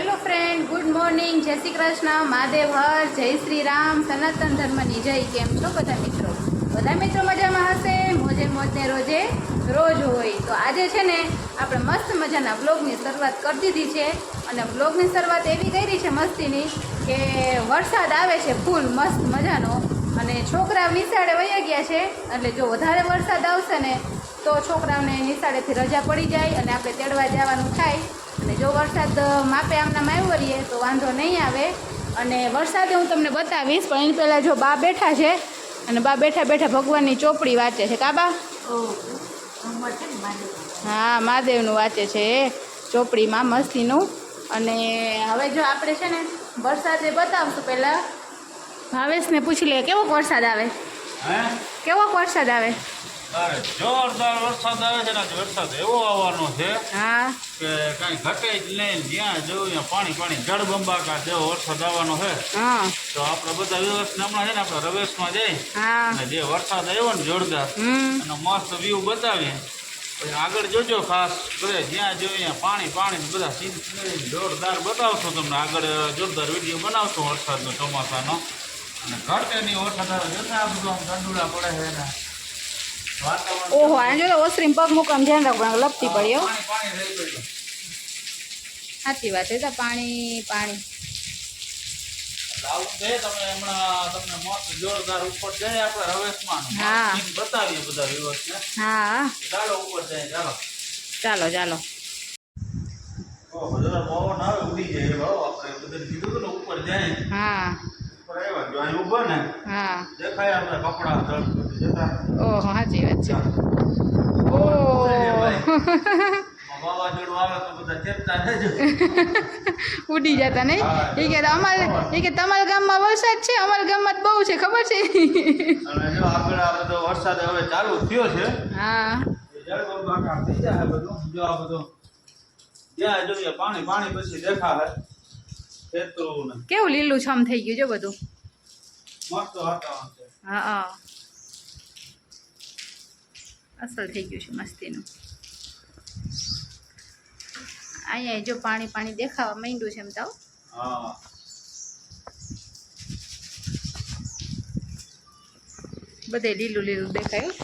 Hello friend good morning જય શ્રી કૃષ્ણ. મહાદેવ હર. જય શ્રી રામ. સનાતન ધર્મની જય. કેમ છો બધા મિત્રો? બધા મિત્રો મજામાં હશે? મોજે મોજને રોજે રોજ હોય. તો આજે છે ને, આપણે મસ્ત મજાના બ્લોગની શરૂઆત કરી દીધી છે. અને બ્લોગની શરૂઆત એવી કરી છે મસ્તીની કે વરસાદ આવે છે ફૂલ મસ્ત મજાનો. અને છોકરાઓ નિશાળે વયા ગયા છે. એટલે જો વધારે વરસાદ આવશે ને, તો છોકરાઓને નિશાળેથી રજા પડી જાય અને આપણે તેડવા જવાનું થાય. અને જો વરસાદ માપે આમનામાં આવ્યો રહીએ, તો વાંધો નહીં આવે. અને વરસાદે હું તમને બતાવીશ, પણ એની પહેલાં જો બા બેઠા છે, અને બા બેઠા બેઠા ભગવાનની ચોપડી વાંચે છે. કા બા? હા, મહાદેવનું વાંચે છે ચોપડીમાં મસ્તીનું. અને હવે જો આપણે છે ને, વરસાદે બતાવશું પહેલાં. ભાવેશને પૂછી લે કેવો વરસાદ આવે? કેવો વરસાદ આવે? જોરદાર વરસાદ આવે છે આજે વરસાદ એવો આવવાનો છે કે કઈ ઘટે જ નહીં જ્યાં જોયું ત્યાં પાણી પાણી જળબંબાકાર જેવો વરસાદ આવવાનો છે. તો આપણે બધા વ્યવસ્થા હમણાં છે ને આપણે રવેશમાં જઈ અને જે વરસાદ આવ્યો ને જોરદાર અને એનો મસ્ત વ્યૂ બતાવીએ. પછી આગળ જોજો ખાસ બધે જ્યાં જોયું ત્યાં પાણી પાણી બધા સીન જોરદાર બતાવશો તમને. આગળ જોરદાર વીડિયો બનાવશો વરસાદનો ચોમાસાનો. અને ઘટે નહીં વરસાદ આવે જોતા બધું આમ ગંડુડા પડે છે ને ઓહો આને જો તો પગ મૂકવા ધ્યાન રાખવાનું લપટી પડ્યું. સાચી વાત છે પાણી પાણી. ચાલો ચાલો. હા. હા. ઓહો સાચી વાત છે. ઓ ઉડી જતા નહીં? એ કે અમારે એ કે તમારા ગામમાં વરસાદ છે? અમારા ગામમાં બહુ છે ખબર છે? આગળ આ બધો વરસાદ હવે ચાલુ થયો છે. હા. જો આ બધું ત્યાં જોઈએ પાણી પાણી પછી દેખાય કેવું લીલું છમ થઈ ગયું જો બધું? મસ્ત હા હા. અસલ થઈ ગયું છે મસ્તીનું. અહીંયા જો પાણી પાણી દેખાવા માંડ્યું છે એમ તો. બધે લીલું લીલું દેખાયું?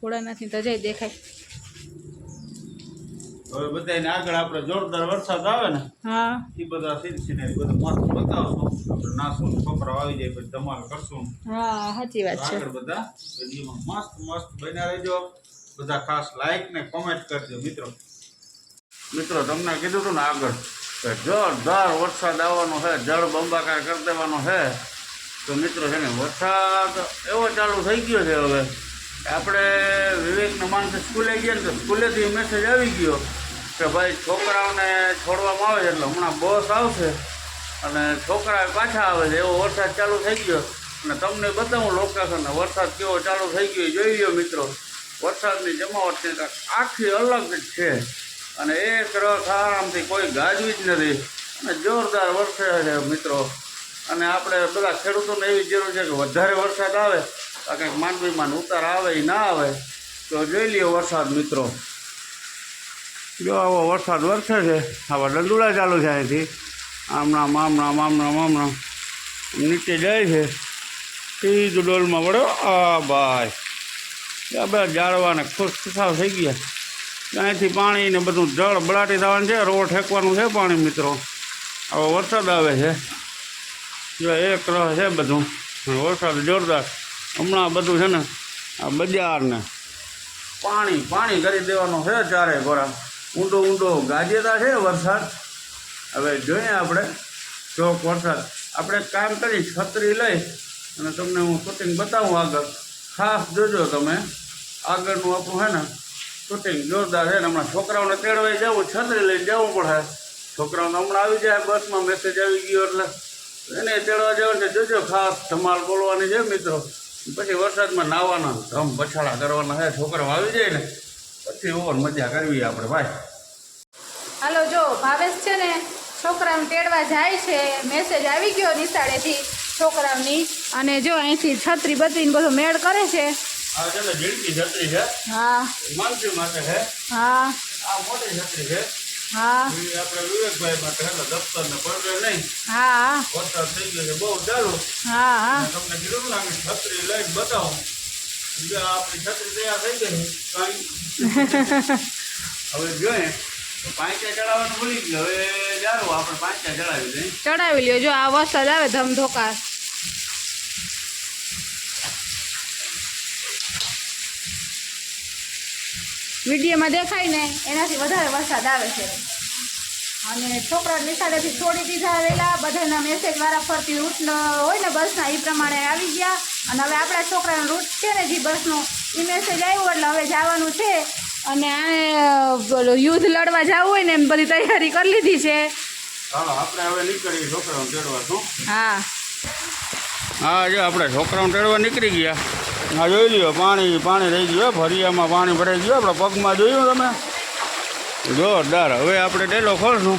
થોડા નથી છે. તો જઈ દેખાય. હવે બધાને આગળ આપણે જોરદાર વરસાદ આવે ને હા. એ બધા સીન સિનેરી બધું મસ્ત બતાવશું. આપણે નાશું છોકરાઓ આવી જાય પછી ધમાલ કરશું. હા સાચી વાત છે. આગળ બધા વિડીયોમાં મસ્ત મસ્ત બન્યા રહેજો. બધા ખાસ લાઈક ને કોમેન્ટ કરજો મિત્રો. મિત્રો તમને કીધું હતું ને આગળ કે જોરદાર વરસાદ આવવાનો છે જળ બંબાકાર કરી દેવાનો છે. તો મિત્રો છે ને વરસાદ એવો ચાલુ થઈ ગયો છે હવે. આપણે વિવેકના માણસે સ્કૂલે ગયા ને તો સ્કૂલેથી મેસેજ આવી ગયો. કે ભાઈ છોકરાઓને છોડવામાં આવે એટલે હમણાં બસ આવશે અને છોકરા પાછા આવે છે. એવો વરસાદ ચાલુ થઈ ગયો. અને તમને બતાવું લોકેશન વરસાદ કેવો ચાલુ થઈ ગયો જોઈ લો મિત્રો. વરસાદની જમાવટની આખી અલગ જ છે. અને એક રસ આરામથી કોઈ ગાજવી જ નથી. અને જોરદાર વરસે છે મિત્રો. અને આપણે બધા ખેડૂતોને એવી જરૂર છે કે વધારે વરસાદ આવે. તો કંઈક માંડવીમાં ઉતાર આવે ના આવે. તો જોઈ લ્યો વરસાદ મિત્રો. જો આવો વરસાદ વરસે છે, આવા ડંડુડા ચાલુ છે અહીંથી. આમણામ આમણામ આમણામ આમણામ નીચે જાય છે. સીધું ડોલમાં વળ્યો. આ ભાઈ. આ બધા ઝાડવાને ખુશ ખુશાવ થઈ ગયા. અહીંથી પાણી ને બધું જળ બળાટી થવાનું છે, રોડ ઠેકવાનું છે પાણી, મિત્રો. આવો વરસાદ આવે છે. જો એક રહ છે બધું. વરસાદ જોરદાર. હમણાં બધું છે ને, આ બજારને પાણી પાણી કરી દેવાનું છે ચારે ગોરા. ઊંડો ઊંડો ગાજેતા છે વરસાદ. હવે જોઈએ આપણે ચોક વરસાદ. આપણે કામ કરી, છત્રી લઈ અને તમને હું શૂટિંગ બતાવું આગળ. ખાસ જોજો તમે. આગળનું આપણું હે ને શૂટિંગ જોરદાર છે ને હમણાં છોકરાઓને તેડવાઈ જવું, છત્રી લઈને જવું પડે. છોકરાઓને હમણાં આવી જાય, બસમાં મેસેજ આવી ગયો એટલે એને તેડવા જવાનું છે. જોજો ખાસ ધમાલ બોલવાની છે મિત્રો. પછી વરસાદમાં નાહવાના ધમ પછાડા કરવાના છે. છોકરાઓ આવી જાય ને પછી ઓવર મજા કરવી આપણે ભાઈ. હાલો જો ભાવેશ છે ને છોકરાને તેડવા જાય છે. મેસેજ આવી ગયો નિશાળેથી છોકરાઓની અને જો અહીંથી છત્રી બત્રી બધો મેળ કરે છે. હા. હા. હા મોટી છત્રી છે. હા. એ આપણે વિવેકભાઈ માટે એટલે દફતર હા પડવે નહીં હા. વરસાદ થઈ ગયો છે બહુ ચાલુ હા હા. ચડાવી લ્યો. જો આ વરસાદ આવે ધમધોકા વિડીયોમાં દેખાય ને એનાથી વધારે વરસાદ આવે છે. અને છોકરા નિશાળેથી છોડી દીધા રહેલા બધાના મેસેજ વાળા ફરતી રૂટ હોય ને બસના એ પ્રમાણે આવી ગયા. અને હવે આપણા છોકરાનો રૂટ છે ને જે બસનો એ મેસેજ આવ્યો એટલે હવે જવાનું છે. અને આને પેલું યુદ્ધ લડવા જવું હોય ને એમ બધી તૈયારી કરી લીધી છે. આપણે હવે નીકળીએ છોકરાઓને તેડવા શું? હા. હા જો આપણે છોકરાઓને તેડવા નીકળી ગયા. હા જોઈ લ્યો પાણી પાણી રહી ગયું હો, ભરિયામાં પાણી ભરાઈ ગયું આપણે પગમાં જોયું તમે? જોરદાર હવે આપણે ડેલો ખોલશું.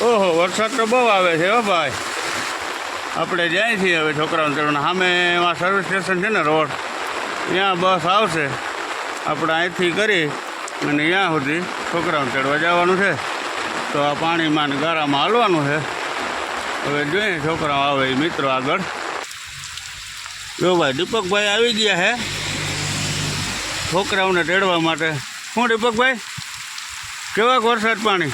ઓહો વરસાદ તો બહુ આવે છે હો ભાઈ. આપણે જાય છીએ હવે છોકરાઓને તેડવાના સામે એમાં સર્વિસ સ્ટેશન છે ને રોડ, ત્યાં બસ આવશે. આપણે અહીંથી કરી અને ત્યાં સુધી છોકરાઓને ચડવા જવાનું છે. તો આ પાણીમાં ને ગારામાં હાલવાનું છે. હવે જોઈએ છોકરાઓ આવે એ મિત્રો આગળ. જો ભાઈ, દીપકભાઈ આવી ગયા હે છોકરાઓને તેડવા માટે. શું દીપકભાઈ? કેવાક વરસાદ પાણી?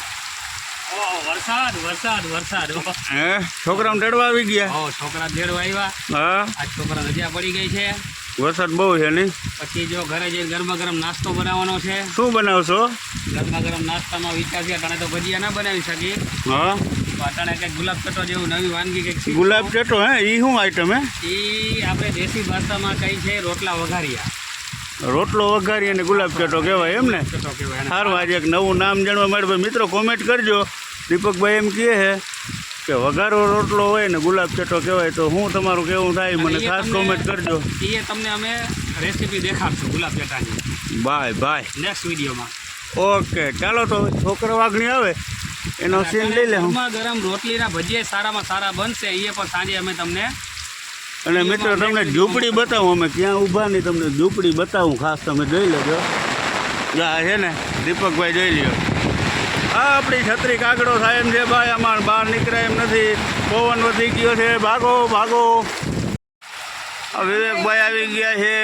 વરસાદ વરસાદ વરસાદ. હે? છોકરાઓને તેડવા આવી ગયા? હો છોકરા ડેડવા આવ્યા. હા? આ છોકરા રજા પડી ગઈ છે. વરસાદ બહુ છે નહીં? પછી જો ઘરે જઈને ગરમા ગરમ નાસ્તો બનાવવાનો છે. શું બનાવશો? ગરમા ગરમ નાસ્તામાં વિચાર છે અટાણે તો ભજીયા ના બનાવી શકીએ. હા? અટાણે કંઈક ગુલાબ ચટો જેવું નવી વાનગી કંઈક ગુલાબ ચટો હે? એ શું આઈટમ હે? એ આપણે દેશી ભાષામાં કઈ છે રોટલા વઘારિયા. રોટલો વઘારી અને ગુલાબ ચટો કહેવાય એમ ને. સારું આજે એક નવું નામ જાણવા મળે મિત્રો કોમેન્ટ કરજો. દીપકભાઈ એમ કહે છે કે વઘારો રોટલો હોય ને ગુલાબ ચટો કહેવાય તો હું તમારું કેવું થાય મને ખાસ કોમેન્ટ કરજો. એ તમને અમે રેસીપી દેખાડશું ગુલાબ ચટાની બાય બાય. નેક્સ્ટ વિડીયોમાં. ઓકે ચાલો તો છોકરો વાઘણી આવે એનો સીન લઈ લે હું. ગરમ રોટલીના ભજીયા સારામાં સારા બનશે એ પણ સાંજે અમે તમને અને મિત્રો તમને ઝૂંપડી બતાવું અમે ક્યાં ઊભા નહીં તમને ઝૂંપડી બતાવું ખાસ તમે જોઈ લેજો. આ છે ને દીપકભાઈ જોઈ લ્યો. આપણી છત્રી કાગડો થાય એમ છે ભાઈ અમારે બહાર નીકળાય એમ નથી. પવન વધી ગયો છે ભાગો ભાગો. આ વિવેકભાઈ આવી ગયા છે.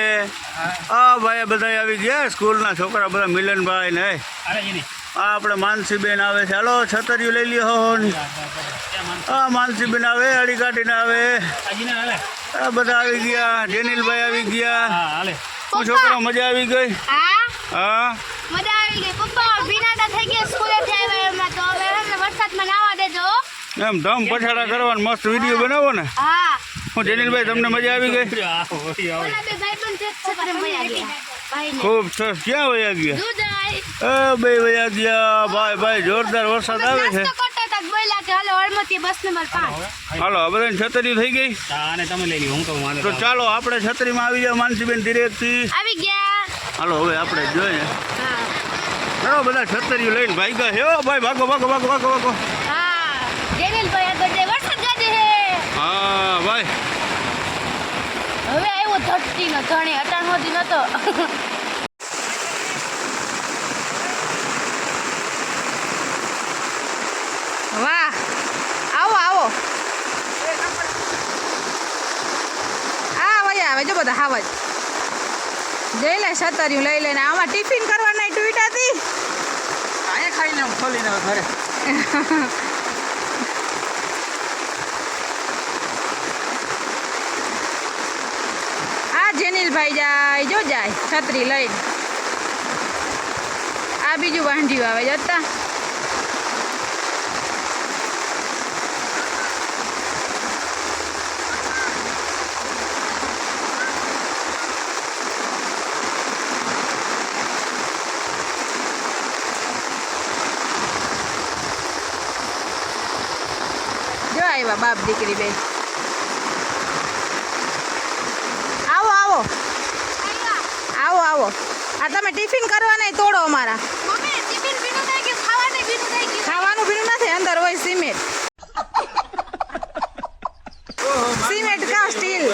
આ ભાઈ બધા આવી ગયા સ્કૂલના છોકરા બધા મિલનભાઈ ને. અરે આ આપણે માનસીબેન આવે છે. હાલો છતરીયું લઈ લ્યો હો માનસીબેન આવે અડી કાઢીને આવે. આ બધા આવી ગયા. જેનિલભાઈ આવી ગયા. હું છોકરો મજા આવી ગઈ? હા? મજા આવી ગઈ. પપ્પા ભીનાડા થઈ ગયા હવે વરસાદમાં નાવા દેજો એમ ધમ પછાડા કરવાનો મસ્ત વીડિયો બનાવો ને. હા. હું જનીલભાઈ તમને મજા આવી ગઈ? ખૂબ સરસ. ક્યાં વયા ગયા? બે વયા ગયા. ભાઈ ભાઈ જોરદાર વરસાદ આવે છે. હાલો બધાની છત્રી થઈ ગઈ? હા, આને તમે લઈ લ્યો હું તો. ચાલો આપણે છત્રીમાં આવી જાવ માનસીબેન ધીરેકથી. આવી ગયા. હાલો હવે આપણે જોઈએ. હા ચાલો બધા છત્રીઓ લઈને ભાગ્યા ઓ ભાઈ ભાગો ભાગો ભાગો ભાગો ભાગો. હા ભાઈ હે હા હવે આવ્યો ધરતી નો ધણે અટાણ નતો. વાહ આવો આવો. આ વયા આવે જો બધા હાવજ. જઈ લે સતર્યું લઈ લઈને. આમાં ટિફિન કરવાના નહીં અહીંયા ખાઈને આમ ખોલીને ઘરે આ જેનિલભાઈ જાય જો જાય છત્રી લઈને આ બીજું વાંઢિયું આવે જતા જો આવ્યા બાપ દીકરી બે આવો આવો. આવો આવો. આ તમે ટિફિન કરવા નહીં તોડો અમારા. ખાવાનું ભીનું નથી અંદર હોય સિમેન્ટ. સિમેન્ટ કા સ્ટીલ?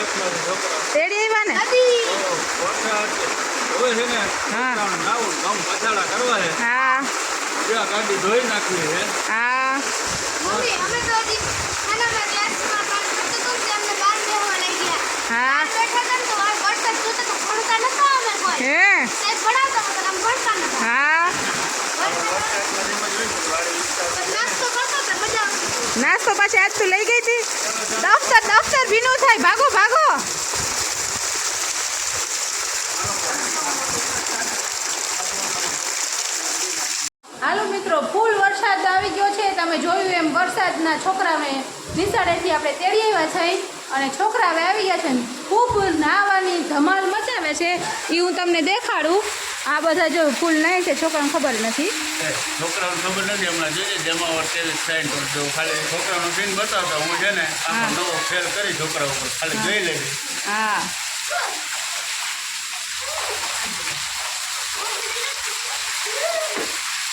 તેડી આવ્યા ને? હા. હા. ગાડી ધોઈ નાખવી છે હા. મમ્મી અમે તો નાસ્તો પાછી આજ તું લઈ ગઈ હતી. દફતર દફતર ભીનું થાય. ભાગો ભાગો હાલો મિત્રો ફૂલ વરસાદ આવી ગયો છે. તમે જોયું એમ વરસાદના છોકરાને નિશાળેથી આપણે તેડી આવ્યા છે. અને છોકરા હવે આવી ગયા છે ને ખૂબ નાહવાની ધમાલ મચાવે છે. એ હું તમને દેખાડું. આ બધા જો ફૂલ નહીં છે છોકરાને ખબર નથી. છોકરાઓને ખબર નથી હમણાં. જોઈએ જમાવટ તેલી સાઈન કરજો ખાલી છોકરાનો સીન બતાવતા હું છે ને આમાં નવો ફેર કરી છોકરા ઉપર. ખાલી જોઈ લેજે. હા.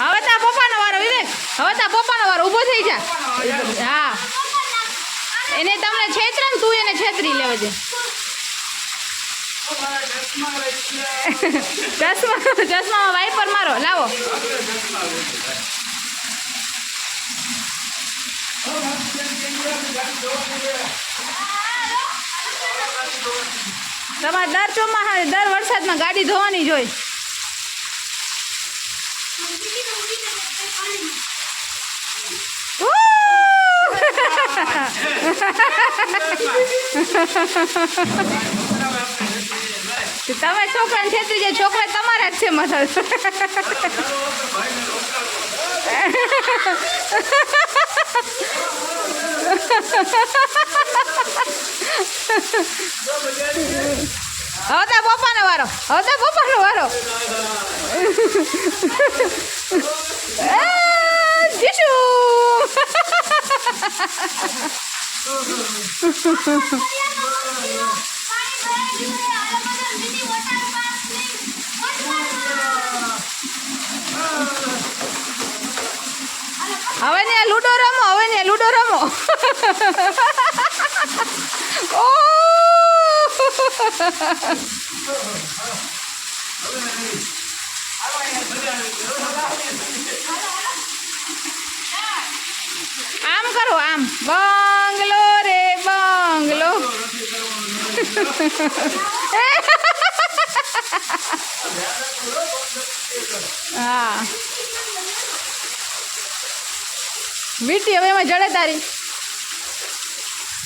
હવે તા પપ્પાનો વારો વિવેક હવે તા પપ્પાનો વારો ઊભો થઈ જા હા. એને તમને ને તું એને છેતરી લેવો છે ચશ્મા, ચશ્મામાં વાઇપર મારો, લાવો. તમારે દર ચોમાસા દર વરસાદમાં ગાડી ધોવાની જ તમે છોકરાને છેતરી જાય છોકરા તમારા જ છે મસલ હવે તા પપ્પાનો વારો હવે તા પપ્પાનો વારો એ, જીશુ હવે ને લૂડો રમો હવે ને લૂડો રમો. ઓ! આમ કરો આમ. બંગલો રે બંગલો હા. બીટી હવે એમાં જડે તારી.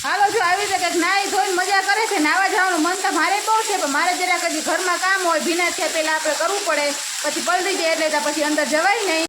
હાલો, જો આવી રીતે કંઈક નાહી ધોઈને મજા કરે છે નાવા જવાનું મન તો મારે બહુ છે, પણ મારે જરાક હજી ઘરમાં કામ હોય, ભીના થયા પહેલાં આપણે કરવું પડે. પછી પલળી જાય એટલે પછી અંદર જવાય નહીં.